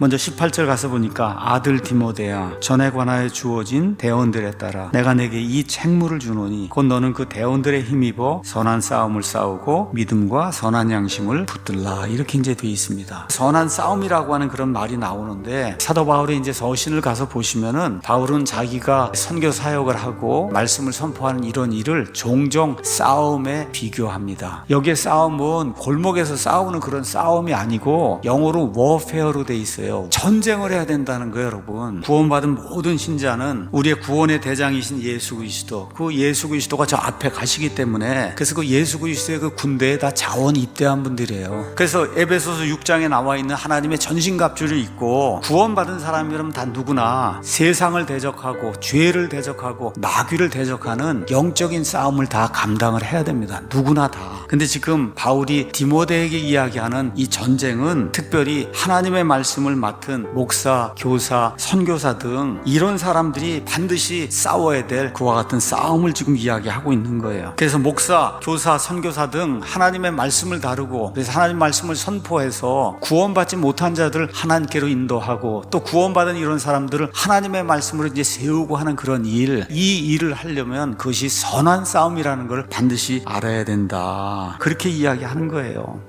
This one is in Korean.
먼저 18절 가서 보니까 아들 디모데야 전에 관하여 주어진 대원들에 따라 내가 내게 이 책무를 주노니 곧 너는 그 대원들의 힘입어 선한 싸움을 싸우고 믿음과 선한 양심을 붙들라 이렇게 이제 돼 있습니다. 선한 싸움이라고 하는 그런 말이 나오는데 사도 바울이 이제 서신을 가서 보시면은 바울은 자기가 선교 사역을 하고 말씀을 선포하는 이런 일을 종종 싸움에 비교합니다. 여기에 싸움은 골목에서 싸우는 그런 싸움이 아니고 영어로 워페어로 돼 있어요. 전쟁을 해야 된다는 거예요, 여러분. 구원받은 모든 신자는 우리의 구원의 대장이신 예수 그리스도, 그 예수 그리스도가 저 앞에 가시기 때문에 그래서 그 예수 그리스도의 그 군대에 다 자원 입대한 분들이에요. 그래서 에베소서 6장에 나와 있는 하나님의 전신갑주를 입고 구원받은 사람이라면 다 누구나 세상을 대적하고 죄를 대적하고 마귀를 대적하는 영적인 싸움을 다 감당을 해야 됩니다. 누구나 다. 근데 지금 바울이 디모데에게 이야기하는 이 전쟁은 특별히 하나님의 말씀을 맡은 목사, 교사, 선교사 등 이런 사람들이 반드시 싸워야 될 그와 같은 싸움을 지금 이야기하고 있는 거예요. 그래서 목사, 교사, 선교사 등 하나님의 말씀을 다루고 그래서 하나님 말씀을 선포해서 구원받지 못한 자들 하나님께로 인도하고 또 구원받은 이런 사람들을 하나님의 말씀으로 이제 세우고 하는 그런 일, 이 일을 하려면 그것이 선한 싸움이라는 걸 반드시 알아야 된다. 그렇게 이야기하는 거예요.